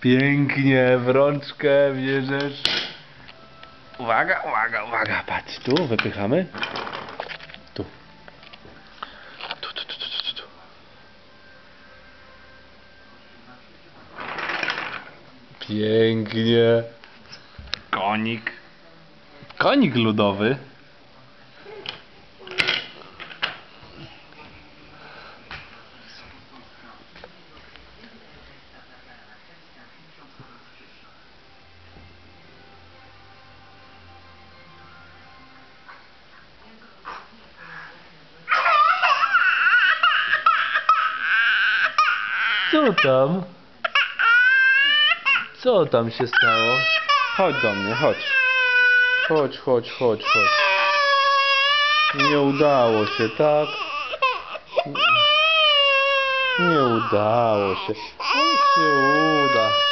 Pięknie, w rączkę bierzesz. Uwaga, uwaga, uwaga, patrz, tu wypychamy. Tu. Tu, tu, tu, tu, tu, tu. Pięknie. Konik. Konik ludowy. Co tam? Co tam się stało? Chodź do mnie, chodź. Chodź, chodź, chodź, chodź. Nie udało się, tak? Nie udało się. On się uda.